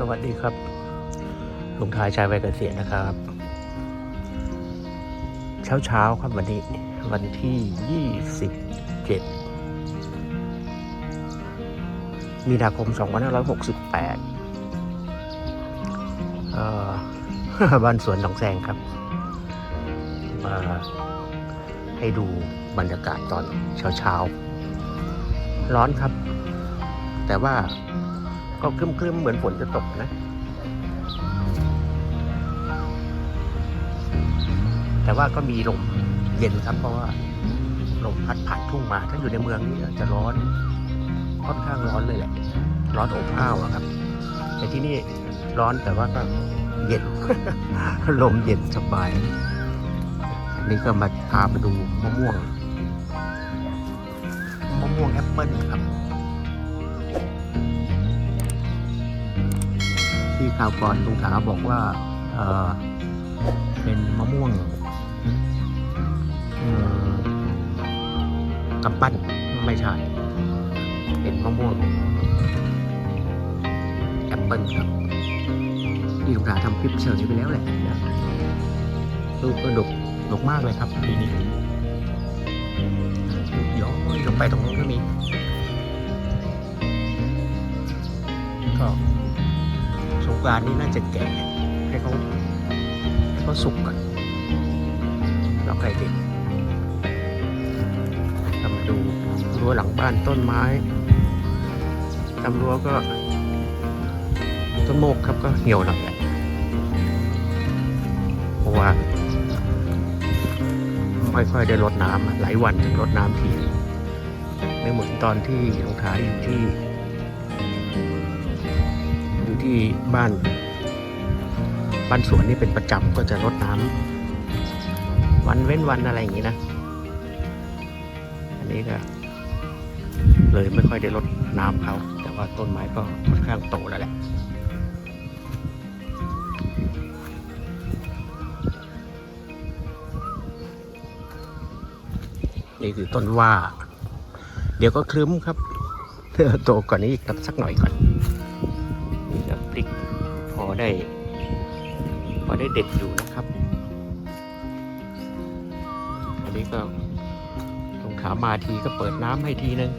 สวัสดีครับ ลุงทายชายวัยเกษียณนะครับ เช้าเช้าๆครับวันนี้ วันที่27มีนาคม2568เอ่อบ้านสวนหนองแซงครับมาให้ดูบรรยากาศตอนเช้าเช้าๆร้อนครับ แต่ว่า ก็ครึมๆ เหมือนฝนจะตกนะ แต่ว่าก็มีลมเย็นครับเพราะว่าลมพัดผ่านทุ่งมาถ้าอยู่ในเมืองนี่จะร้อน ค่อนข้างร้อนเลยแหละ ร้อนอบอ้าวครับ แต่ที่นี่ร้อนแต่ว่าก็เย็น ลมเย็นสบายนนี้ก็มาพามาดูมะม่วงมะม่วงแอปเปิ้ลครับ ที่ข่าวก่อนลุงถาบอกว่าเออเป็นมะม่วงอืมกำปั้นไม่ใช่ เป็นมะม่วงแอปเปิลครับที่ลุงถาทำคลิปเฉยไปแล้วแหละลูกก็ดกดกมากเลยครับปีนี้ย้อยลงไปตรงนู้นก็มีก็ สงกรานนี้น่าจะแก่ให้เขาให้เขาสุกก่อนแล้วใครเด็ดทำดูรั้วหลังบ้านต้นไม้ทำรั้วก็ต้นโมกครับก็เหี่ยวหน่อยเพราะว่าไม่ค่อยได้รดน้ำหลายวันถึงรดน้ำทีไม่เหมือนตอนที่ลงท้ายอยู่ที่ ที่บ้าน บ้านสวนนี่เป็นประจำก็จะรดน้ำวันเว้นวันอะไรอย่างนี้นะ อันนี้ก็ เลยไม่ค่อยได้รดน้ำเขา แต่ว่าต้นไม้ก็ค่อนข้างโตแล้วแหละนี่คือต้นว่า เดี๋ยวก็คลึ้มครับโตกว่านี้อีกสักหน่อยก่อน ได้พอได้เด็ดอยู่นะครับ อันนี้ก็ตรงขามาทีก็เปิดน้ำให้ทีนึง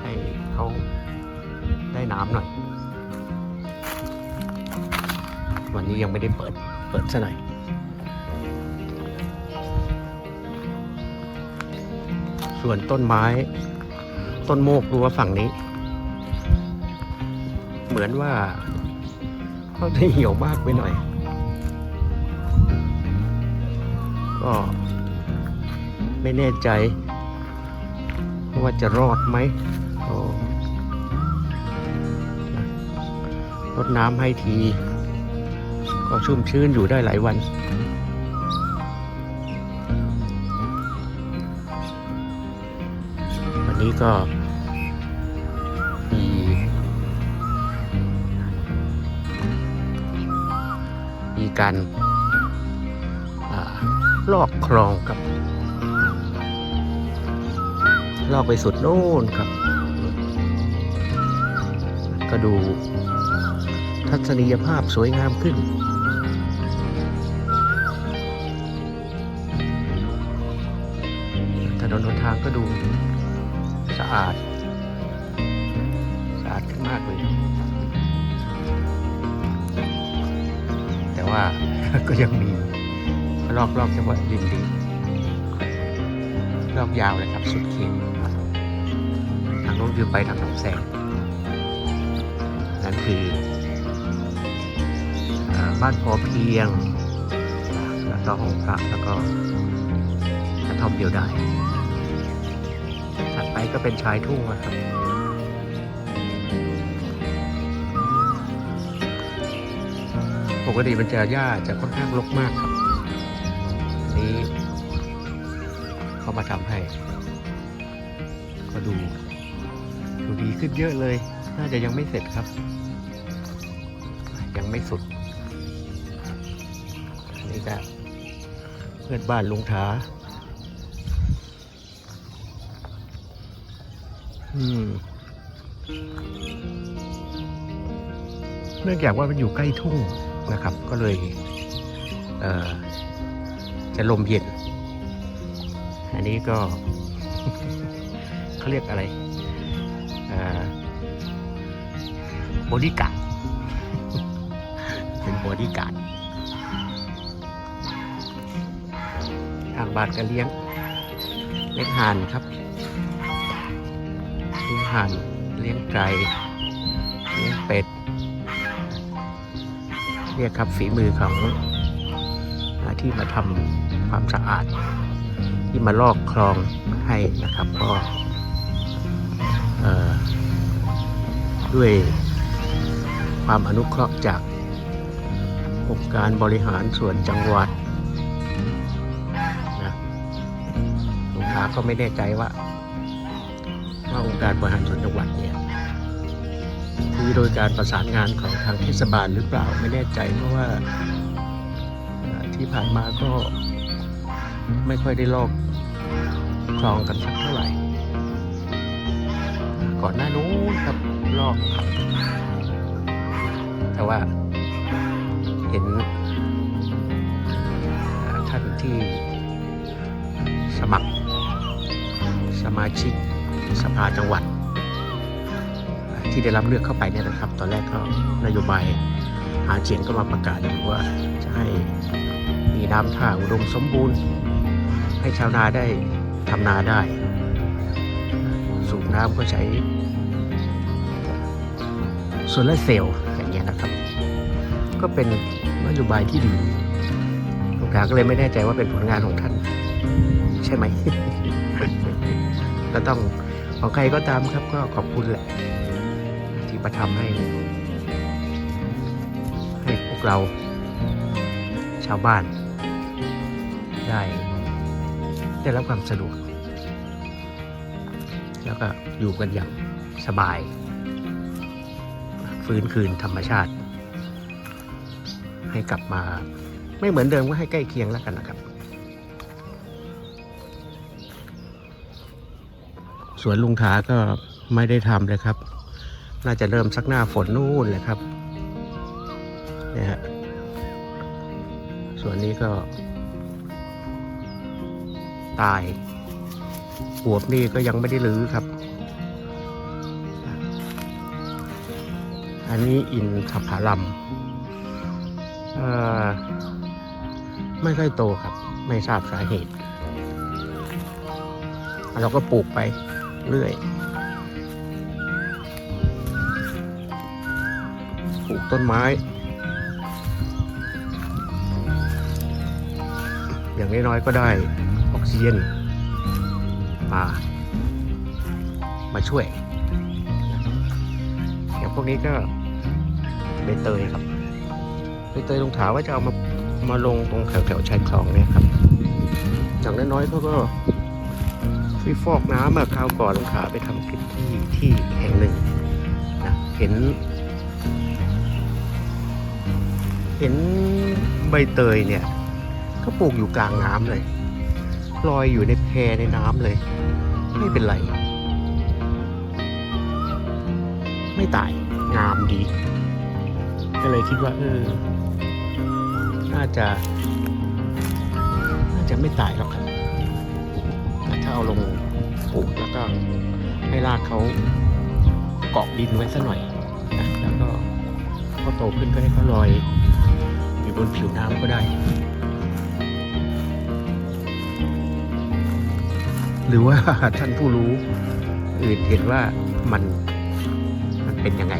ให้เขาได้น้ำหน่อย วันนี้ยังไม่ได้เปิด เปิดซะหน่อยส่วนต้นไม้ ต้นโมกรั้วฝั่งนี้ เหมือนว่าเขาได้เหี่ยวมากไปหน่อย ก็ไม่แน่ใจ ว่าจะรอดไหมรดน้ำให้ที ก็ชุ่มชื้นอยู่ได้หลายวันวันนี้ก็ การลอกคลองครับ ลอกไปสุดโน่นครับ ก็ดูทัศนียภาพสวยงามขึ้น ถนนหนทางก็ดูสะอาด สะอาดขึ้นมากเลย ว่าก็ยังมีรอบรอบจังหวัดดินดีรอบยาวเลยครับสุดเขตทางโน้นคือไปทางหนองแสงนั่นคืออบ้านพอเพียงแล้วก็ห้องพระแล้วก็กระท่อมเดียวได้ถัดไปก็เป็นชายทุ่งนะครับ ปกติมันจะหญ้าจะค่อนข้างรกมากครับ นี้เขามาทำให้ ก็ดู ดูดีขึ้นเยอะเลย น่าจะยังไม่เสร็จครับ ยังไม่สุดนนี้ก็เพื่อนบ้านลุงท้าอืมเนื่องจากว่ามันอยู่ใกล้ทุ่ง นะครับ ก็เลยเจะลมเย็น อันนี้ก็เขาเรียกอะไรบอดี้การ์ดเป็นบอดี้การ์ดทางบานก็เลี้ยง เลี้ยงห่านครับ เลี้ยงห่าน เลี้ยงไก่ เลี้ยงเป็ด เรียกครับฝีมือของที่มาทำความสะอาด ที่มาลอกคลองให้นะครับก็ด้วยความอนุเคราะห์จากองค์การบริหารส่วนจังหวัดนะลูกค้าก็ไม่แน่ใจว่าว่าองค์การบริหารส่วนจังหวัดเนี่ย คือโดยการประสานงานของทางเทศบาลหรือเปล่าไม่แน่ใจเพราะว่าที่ผ่านมาก็ไม่ค่อยได้ลอกคลองกันสักเท่าไหร่ ก่อนหน้านู้นครับลอก แต่ว่าเห็นท่านที่สมัครสมาชิกสภาจังหวัด ที่ได้รับเลือกเข้าไปเนี่ยนะครับ ตอนแรกก็นโยบายหาเสียงก็มาประกาศอยู่ว่าจะให้มีน้ำท่าอุดมสมบูรณ์ ให้ชาวนาได้ทำนาได้ สูบน้ำก็ใช้โซลาร์เซลล์อย่างเงี้ยนะครับ ก็เป็นนโยบายที่ดีลูกค้าก็เลยไม่แน่ใจว่าเป็นผลงานของท่าน ใช่ไหมก็ต้องของใครก็ตามครับก็ขอบคุณแหละ ที่มาทำให้ ให้พวกเราชาวบ้าน ได้ได้รับความสะดวก แล้วก็อยู่กันอย่างสบาย ฟื้นคืนธรรมชาติ ให้กลับมาไม่เหมือนเดิมก็ให้ใกล้เคียงแล้วกันนะครับ สวนลุงถาก็ไม่ได้ทำเลยครับ น่าจะเริ่มสักหน้าฝนนู่นเลยครับเนี่ยฮะส่วนนี้ก็ ตายปวบนี่ก็ยังไม่ได้รื้อครับ อันนี้อินทผลัมอ่อไม่ค่อยโตครับ ไม่ทราบสาเหตุ เราก็ปลูกไปเรื่อย ต้นไม้ อย่างน้อยๆก็ได้ออกซิเจนมามาช่วย อย่างพวกนี้ก็ใบเตยครับใบเตยลงถาว่าจะเอามามาลงตรงแถวๆชายคลองเนี่ยครับอย่างน้อยๆเขาก็ฟีฟอกน้ำอะคราวก่อนลงขาไปทำคลิปที่ที่แห่งหนึ่งนะเห็น เห็นใบเตยเนี่ยก็ปลูกอยู่กลางน้ำเลยลอยอยู่ในแพในน้ำเลย ไม่เป็นไร ไม่ตายงามดี ก็เลยคิดว่าเออน่าจะ น่าจะไม่ตายหรอกครับแต่ถ้าเอาลงปลูกแล้วก็ให้รากเขาเกาะดินไว้สักหน่อยนะแล้วก็พอโตขึ้นก็ให้เขาลอย บนผิวน้ำก็ได้ หรือว่าท่านผู้รู้อื่นเห็นว่ามันมันเป็นยังไง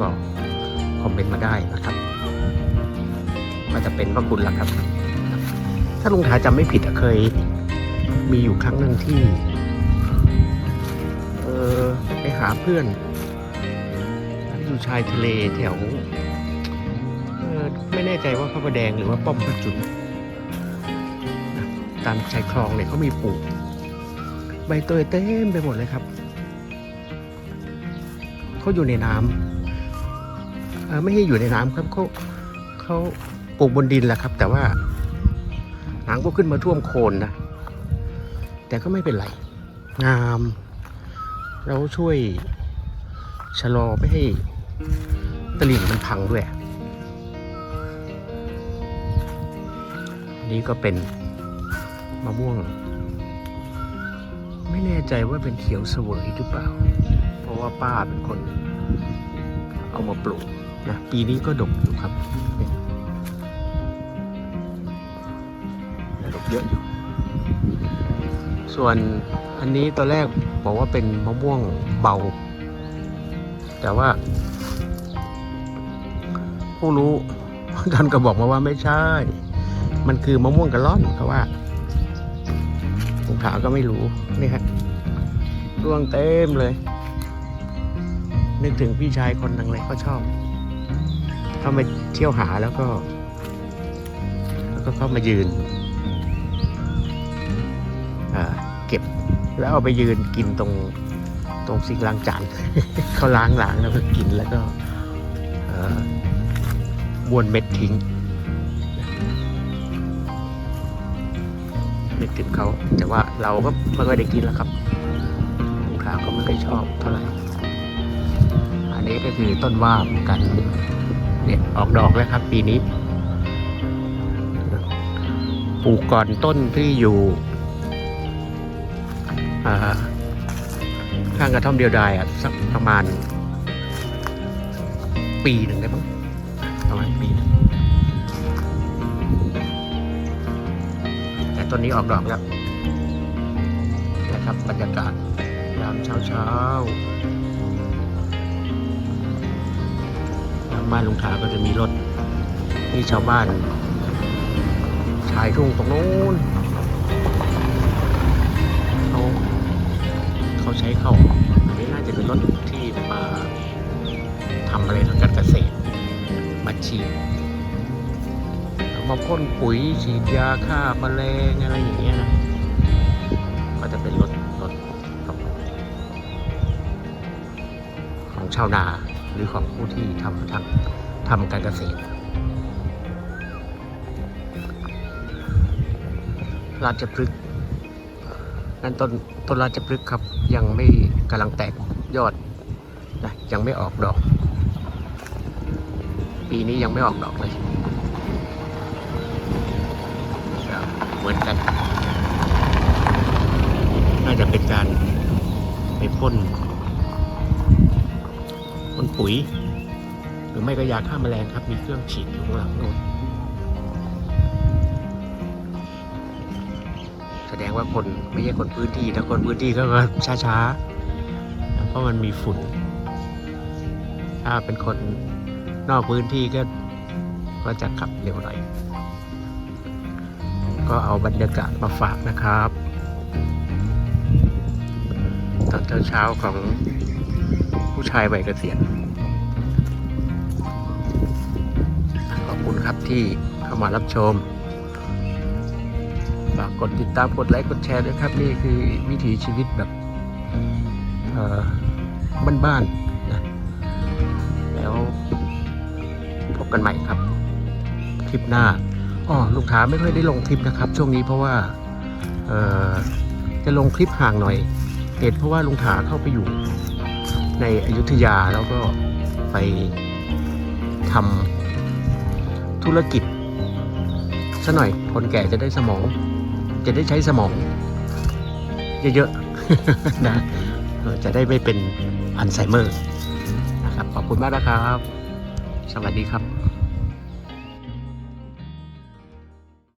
ก็คอมเมนต์มาได้นะครับก็จะเป็นพระคุณละครับ ถ้าลุงถาจำไม่ผิดเคยมีอยู่ครั้งหนึ่งที่ เออไปหาเพื่อนอยู่ชายทะเลแถว แน่ใจว่าพระประแดงหรือว่าป้อมพระจุลตามชายคลองเนี่ยเขามีปลูกใบเตยเต็มไปหมดเลยครับเขาอยู่ในน้ำไม่ให้อยู่ในน้ำครับเขาเขาปลูกบนดินแหละครับ แต่ว่าน้ำก็ขึ้นมาท่วมโคนนะ แต่ก็ไม่เป็นไร งาม เราช่วยชะลอไม่ให้ตลิ่งมันพังด้วย นี้ก็เป็นมะม่วง ไม่แน่ใจว่าเป็นเขียวเสวยหรือเปล่า เพราะว่าป้าเป็นคน เอามาปลูกนะปีนี้ก็ดกอยู่ครับเนี่ยดกเยอะอยู่ ส่วนอันนี้ตอนแรกบอกว่าเป็นมะม่วงเบา แต่ว่า ผู้รู้ท่านก็บอกมาว่าไม่ใช่ มันคือมะม่วงกะล่อนเขาว่าผมถามก็ไม่รู้นี่ฮะร่วงเต็มเลย นึกถึงพี่ชายคนหนึ่งเลยเขาชอบ เข้ามาเที่ยวหาแล้วก็ แล้วก็เข้ามายืนอ่าเก็บแล้วเอาไปยืนกินตรงตรงซิงล้างจานเขาล้างล้างแล้วก็กินแล้วก็อ่อบ้วนเม็ดทิ้ง นึกถึงเขา แต่ว่าเราก็ไม่ค่อยได้กินแล้วครับลูกค้าก็ไม่ค่อยชอบเท่าไหร่ อันนี้ก็คือต้นว่าเหมือนกัน เนี่ยออกดอกแล้วครับ ปีนี้ ปลูกก่อนต้นที่อยู่ข้างกระท่อมเดียวดายอะสักประมาณ ปีหนึ่งได้มั้งประมาณปีหนึ่ง ต้นนี้ออกดอกแล้วนะครับบรรยากาศยามเช้าเช้าทางบ้านลุงถาก็จะมีรถที่ชาวบ้าน ชายทุ่งตรงนู้นเขาเขาใช้เข้าออ พ่นปุ๋ยฉีดยาฆ่าแมลงอะไรอย่างเงี้ยนะก็จะเป็นรถรถของของชาวนาหรือของผู้ที่ทำทางทำการเกษตร ราชพฤกษ์นั่นต้นต้นราชพฤกษ์ครับยังไม่กำลังแตกยอดนะยังไม่ออกดอก ปีนี้ยังไม่ออกดอกเลย เหมือนกัน น่าจะเป็นการไปพ่นพ่นปุ๋ย หรือไม่ก็ยาฆ่าแมลงครับ มีเครื่องฉีดอยู่ข้างหลังโน่นแสดงว่าคนไม่ใช่คนพื้นที่ถ้าคนพื้นที่ก็ช้าๆนะเพราะมันมีฝุ่น ถ้าเป็นคนนอกพื้นที่ก็ก็จะขับเร็วหน่อย ก็เอาบรรยากาศมาฝากนะครับตอนเช้าๆของผู้ชายวัยเกษียณขอบคุณครับที่เข้ามารับชมฝากกดติดตามกดไลค์กดแชร์ด้วยครับ นี่คือวิถีชีวิตแบบบ้านๆนะแล้วพบกันใหม่ครับ คลิปหน้า อ๋อลูกค้าไม่ค่อยได้ลงคลิปนะครับ ช่วงนี้เพราะว่าจะลงคลิปห่างหน่อย เหตุเพราะว่าลุงถาเข้าไปอยู่ในอยุธยาแล้วก็ไปทำธุรกิจซะหน่อยคนแก่จะได้สมอง จะได้ใช้สมอง เยอะๆนะจะได้ไม่เป็นอัลไซเมอร์นะครับขอบคุณมากนะครับ สวัสดีครับ